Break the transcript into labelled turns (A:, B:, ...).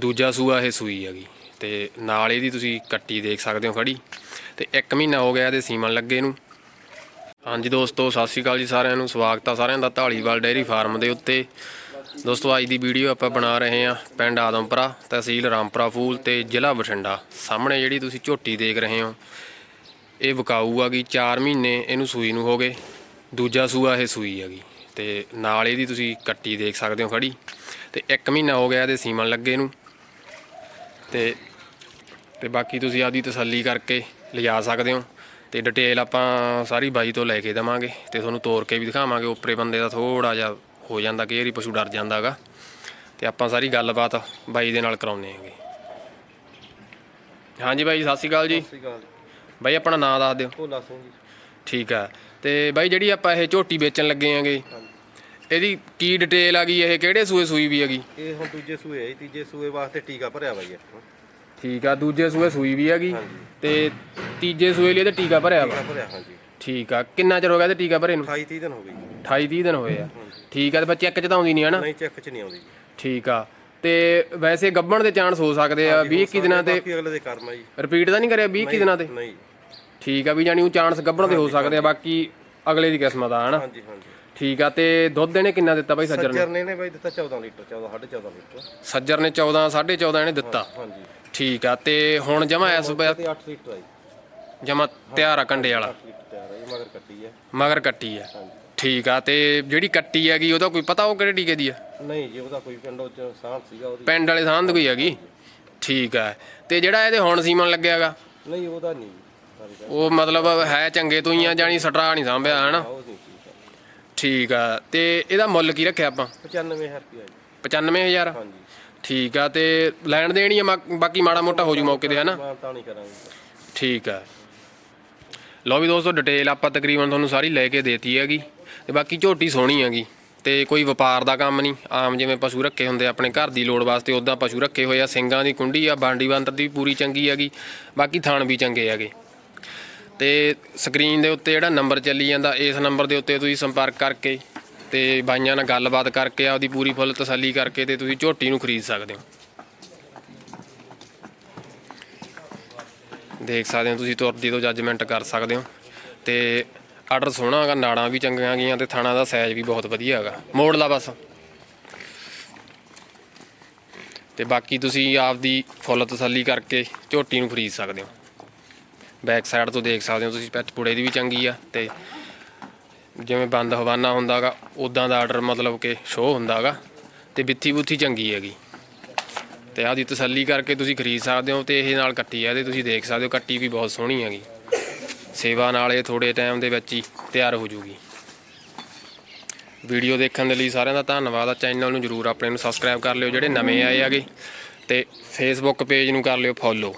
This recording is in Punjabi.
A: ਦੂਜਾ ਸੂਆ ਇਹ ਸੂਈ ਹੈਗੀ। ਤੇ ਨਾਲ ਇਹਦੀ ਤੁਸੀਂ ਕੱਟੀ ਦੇਖ ਸਕਦੇ ਹੋ ਖੜੀ। ਤੇ 1 ਮਹੀਨਾ ਹੋ ਗਿਆ ਇਹਦੇ ਸੀਮਨ ਲੱਗੇ ਨੂੰ। ਹਾਂਜੀ ਦੋਸਤੋ, ਸਤਿ ਸ਼੍ਰੀ ਅਕਾਲ ਜੀ ਸਾਰਿਆਂ ਨੂੰ। ਸਵਾਗਤ ਆ ਸਾਰਿਆਂ ਦਾ ਢਾਲੀਵਾਲ ਡੇਅਰੀ ਫਾਰਮ ਦੇ ਉੱਤੇ। ਦੋਸਤੋ, ਅੱਜ ਦੀ ਵੀਡੀਓ ਆਪਾਂ ਬਣਾ ਰਹੇ ਹਾਂ ਪਿੰਡ ਆਦਮਪੁਰਾ, ਤਹਿਸੀਲ ਰਾਮਪੁਰਾ ਫੂਲ ਤੇ ਜ਼ਿਲ੍ਹਾ ਬਠਿੰਡਾ। ਸਾਹਮਣੇ ਜਿਹੜੀ ਤੁਸੀਂ ਝੋਟੀ ਦੇਖ ਰਹੇ ਹੋ, ਇਹ ਵਿਕਾਊ ਆਗੀ 4 ਮਹੀਨੇ ਇਹਨੂੰ ਸੂਈ ਨੂੰ ਹੋ ਗਏ। ਦੂਜਾ ਸੂਆ ਇਹ ਸੂਈ ਹੈਗੀ। ਤੇ ਨਾਲ ਇਹਦੀ ਤੁਸੀਂ ਕੱਟੀ ਦੇਖ ਸਕਦੇ ਹੋ ਖੜੀ। ਤੇ 1 ਮਹੀਨਾ ਹੋ ਗਿਆ ਇਹਦੇ ਸੀਮਨ ਲੱਗੇ ਨੂੰ। ਤੇ ਤੇ ਬਾਕੀ ਤੁਸੀਂ ਆਪਦੀ ਤਸੱਲੀ ਕਰਕੇ ਲਿਜਾ ਸਕਦੇ ਹੋ। ਤੇ ਡਿਟੇਲ ਆਪਾਂ ਸਾਰੀ ਬਾਈ ਤੋਂ ਲੈ ਕੇ ਦੇਵਾਂਗੇ ਤੇ ਤੁਹਾਨੂੰ ਤੋੜ ਕੇ ਵੀ ਦਿਖਾਵਾਂਗੇ। ਉੱਪਰੇ ਬੰਦੇ ਦਾ ਥੋੜਾ ਜਿਹਾ ਹੋ ਜਾਂਦਾ ਕਿ ਇਹਰੀ ਪਸ਼ੂ ਡਰ ਜਾਂਦਾਗਾ ਤੇ ਆਪਾਂ ਸਾਰੀ ਗੱਲਬਾਤ ਬਾਈ ਦੇ ਨਾਲ ਕਰਾਉਂਦੇ ਹਾਂਗੇ। ਹਾਂਜੀ ਬਾਈ ਸਤਿ ਸ਼੍ਰੀ ਅਕਾਲ ਜੀ।
B: ਸਤਿ ਸ਼੍ਰੀ ਅਕਾਲ
A: ਬਾਈ ਆਪਣਾ ਨਾਮ ਦੱਸ ਦਿਓ।
B: ਭੋਲਾ ਸਿੰਘ ਜੀ।
A: ਠੀਕ ਆ। ਤੇ ਬਾਈ ਜਿਹੜੀ ਆਪਾਂ ਇਹ ਝੋਟੀ ਵੇਚਣ ਲੱਗੇ ਆਂਗੇ ਇਹਦੀ ਕੀ ਡਿਟੇਲ ਆ ਗਈ ਇਹ ਕਿਹੜੇ ਸੂਏ ਸੂਈ ਵੀ ਹੈਗੀ?
B: ਇਹ ਹੁਣ ਦੂਜੇ ਸੂਏ ਹੈ ਤੀਜੇ ਸੂਏ ਵਾਸਤੇ ਟੀਕਾ ਭਰਿਆ ਵਾ ਜੀ ਆਪਾਂ
A: ਠੀਕ ਆ ਦੂਜੇ ਸੂਏ ਸੂਈ ਵੀ ਹੈਗੀ
B: ਹਾਂਜੀ।
A: ਤੇ ਤੀਜੇ ਸੂਏ ਲਈ ਇਹਦਾ ਟੀਕਾ ਭਰਿਆ ਵਾ?
B: ਟੀਕਾ ਭਰਿਆ ਹਾਂਜੀ।
A: ਠੀਕ ਆ ਕਿੰਨਾ ਚਿਰ ਹੋ ਗਿਆ ਤੇ ਟੀਕਾ ਭਰੇ ਨੂੰ?
B: 28 30 ਦਿਨ ਹੋ ਗਏ ਜੀ।
A: 28 30 ਦਿਨ ਹੋਏ ਆ। ਠੀਕ ਆ ਤੇ ਬੱਚੇ ਇੱਕ ਚ ਤਾਂ ਆਉਂਦੀ ਨਹੀਂ ਹਨਾ
B: ਨਹੀਂ ਚੈੱਕ ਚ ਨਹੀਂ ਆਉਂਦੀ ਜੀ।
A: ਠੀਕ ਆ ਤੇ ਵੈਸੇ ਗੱਭਣ ਦੇ ਚਾਂਸ ਹੋ ਸਕਦੇ ਆ 20 21 ਦਿਨਾਂ ਤੇ
B: ਬਾਕੀ ਅਗਲੇ ਦੇ ਕਰਮ ਆ ਜੀ।
A: ਰਿਪੀਟ ਤਾਂ ਨਹੀਂ ਕਰਿਆ 20 21 ਦਿਨਾਂ ਤੇ?
B: ਨਹੀਂ।
A: ਠੀਕ ਆ ਵੀ ਜਾਨੀ ਉਹ ਚਾਂਸ ਗੱਭਣ ਦੇ ਹੋ ਸਕਦੇ ਆ ਬਾਕੀ ਅਗਲੇ ਦੀ ਕਿਸਮਤ ਆ ਹਨਾ
B: ਹਾਂਜੀ ਹਾਂਜੀ।
A: ਠੀਕ ਆ ਤੇ ਦੁੱਧ ਇਹਨੇ ਕਿੰਨਾ ਦਿੱਤਾ ਬਾਈ ਸੱਜਰ ਨੇ?
B: ਸੱਜਰ ਨੇ ਨੇ ਬਾਈ ਦਿੱਤਾ 14 ਲੀਟਰ 14 14.5 ਲੀਟਰ।
A: ਸੱਜਰ ਨੇ 14 14.5 ਇਹਨੇ ਦਿੱਤਾ?
B: ਹਾਂਜੀ।
A: ਠੀਕ ਆ ਤੇ ਹੁਣ ਜਮਾ ਇਸ
B: ਤੇ 8 ਲੀਟਰ ਆਈ
A: ਜਮਾ ਤਿਆਰ ਆ ਕੰਡੇ ਵਾਲਾ?
B: 8 ਲੀਟਰ ਤਿਆਰ ਆ ਜੀ ਮਗਰ ਕੱਟੀ ਹੈ
A: ਮਗਰ ਕੱਟੀ ਆ।
B: ਹਾਂਜੀ।
A: ਠੀਕ ਆ ਤੇ ਜਿਹੜੀ ਕੱਟੀ ਹੈਗੀ ਉਹਦਾ ਕੋਈ ਪਤਾ ਉਹ ਕਿਹੜੇ ਟੀਕੇ ਦੀ ਆ?
B: ਨਹੀਂ ਜੀ ਉਹਦਾ ਕੋਈ ਪਿੰਡੋਂ ਚ ਸਾਂਭ ਸੀਗਾ ਉਹਦੀ।
A: ਪਿੰਡ ਵਾਲੇ ਦੀ ਕੋਈ ਹੈਗੀ? ਠੀਕ ਆ ਤੇ ਜਿਹੜਾ ਇਹਦੇ ਹੁਣ ਸੀਮਨ ਲੱਗਿਆਗਾ
B: ਨਹੀਂ ਉਹਦਾ ਨਹੀਂ
A: ਉਹ ਮਤਲਬ ਹੈ ਚੰਗੇ ਤੋਂ ਹੀ ਆ ਜਾਨੀ ਸਟਰਾ ਨਹੀਂ ਸਾਂਭਿਆ ਹਨਾ
B: ਉਹ
A: ਠੀਕ ਆ ਤੇ ਇਹਦਾ ਮੁੱਲ ਕੀ ਰੱਖਿਆ ਆਪਾਂ?
B: 95000 ਰੁਪਇਆ ਜੀ।
A: 95000
B: ਹਾਂਜੀ।
A: ਠੀਕ ਆ ਤੇ ਲੈਣ ਦੇਣੀ ਆ ਮਾ- ਬਾਕੀ ਮਾੜਾ ਮੋਟਾ ਹੋ ਜੂ ਮੌਕੇ ਤੇ ਹਨਾ?
B: ਮਾਨ ਤਾਂ ਨਹੀਂ ਕਰਾਂਗੇ।
A: ਠੀਕ ਆ। ਲਓ ਵੀ ਦੋਸਤੋ ਡਿਟੇਲ ਆਪਾਂ ਤਕਰੀਬਨ ਤੁਹਾਨੂੰ ਸਾਰੀ ਲੈ ਕੇ ਦੇਤੀ ਹੈਗੀ ਤੇ ਬਾਕੀ ਝੋਟੀ ਸੋਹਣੀ ਹੈਗੀ ਤੇ ਕੋਈ ਵਪਾਰ ਦਾ ਕੰਮ ਨਹੀਂ। ਆਮ ਜਿਵੇਂ ਪਸ਼ੂ ਰੱਖੇ ਹੁੰਦੇ ਆ ਆਪਣੇ ਘਰ ਦੀ ਲੋੜ ਵਾਸਤੇ ਉਦਾਂ ਪਸ਼ੂ ਰੱਖੇ ਹੋਏ ਆ ਸਿੰਘਾਂ ਦੀ ਕੁੰਡੀ ਆ ਬਾਂਡੀ ਬੰਤਰ ਦੀ ਵੀ ਪੂਰੀ ਚੰਗੀ ਹੈਗੀ ਬਾਕੀ ਥਣ ਵੀ ਚੰਗੇ ਹੈਗੇ। ਤੇ ਸਕਰੀਨ ਦੇ ਉੱਤੇ ਜਿਹੜਾ ਨੰਬਰ ਚੱਲੀ ਜਾਂਦਾ, ਇਸ ਨੰਬਰ ਦੇ ਉੱਤੇ ਤੁਸੀਂ ਸੰਪਰਕ ਕਰਕੇ ਤੇ ਬਾਈਆਂ ਨਾਲ ਗੱਲਬਾਤ ਕਰਕੇ, ਆਪਦੀ ਪੂਰੀ ਫੁੱਲ ਤਸੱਲੀ ਕਰਕੇ ਤੇ ਤੁਸੀਂ ਝੋਟੀ ਨੂੰ ਖਰੀਦ ਸਕਦੇ ਹੋ। ਦੇਖ ਸਕਦੇ ਹੋ ਤੁਸੀਂ, ਤੁਰਦੀ ਤੋਂ ਜੱਜਮੈਂਟ ਕਰ ਸਕਦੇ ਹੋ। ਤੇ ਆਰਡਰ ਸੋਹਣਾ ਹੈਗਾ, ਨਾੜਾਂ ਵੀ ਚੰਗੀਆਂ ਗਈਆਂ ਤੇ ਥਾਣਾ ਦਾ ਸਾਈਜ਼ ਵੀ ਬਹੁਤ ਵਧੀਆ ਹੈਗਾ। ਮੋੜ ਲਾ ਬਸ। ਤੇ ਬਾਕੀ ਤੁਸੀਂ ਆਪਦੀ ਫੁੱਲ ਤਸੱਲੀ ਕਰਕੇ ਝੋਟੀ ਨੂੰ ਖਰੀਦ ਸਕਦੇ ਹੋ। ਬੈਕ ਸਾਈਡ ਤੋਂ ਦੇਖ ਸਕਦੇ ਹੋ ਤੁਸੀਂ ਪੈਚ ਪੁੜੇ ਦੀ ਵੀ ਚੰਗੀ ਆ ਤੇ ਜਿਵੇਂ ਬੰਦ ਹਵਾਨਾ ਹੁੰਦਾਗਾ ਉਦਾਂ ਦਾ ਆਰਡਰ ਮਤਲਬ ਕਿ ਸ਼ੋਅ ਹੁੰਦਾਗਾ ਤੇ ਬਿੱਥੀ ਬੁੱਥੀ ਚੰਗੀ ਹੈਗੀ। ਤੇ ਆਦੀ ਤਸੱਲੀ ਕਰਕੇ ਤੁਸੀਂ ਖਰੀਦ ਸਕਦੇ ਹੋ ਤੇ ਇਹ ਨਾਲ ਕੱਟੀ ਆ ਤੇ ਤੁਸੀਂ ਦੇਖ ਸਕਦੇ ਹੋ ਕੱਟੀ ਵੀ ਬਹੁਤ ਸੋਹਣੀ ਹੈਗੀ। ਸੇਵਾ ਨਾਲ ਇਹ ਥੋੜੇ ਟਾਈਮ ਦੇ ਵਿੱਚ ਹੀ ਤਿਆਰ ਹੋ ਜੂਗੀ। ਵੀਡੀਓ ਦੇਖਣ ਦੇ ਲਈ ਸਾਰਿਆਂ ਦਾ ਧੰਨਵਾਦ ਆ, ਚੈਨਲ ਨੂੰ ਜਰੂਰ ਆਪਣੇ ਨੂੰ ਸਬਸਕ੍ਰਾਈਬ ਕਰ ਲਿਓ, ਜਿਹੜੇ ਨਵੇਂ ਆਏ ਆਗੇ ਤੇ ਫੇਸਬੁੱਕ ਪੇਜ ਨੂੰ ਕਰ ਲਿਓ ਫੋਲੋ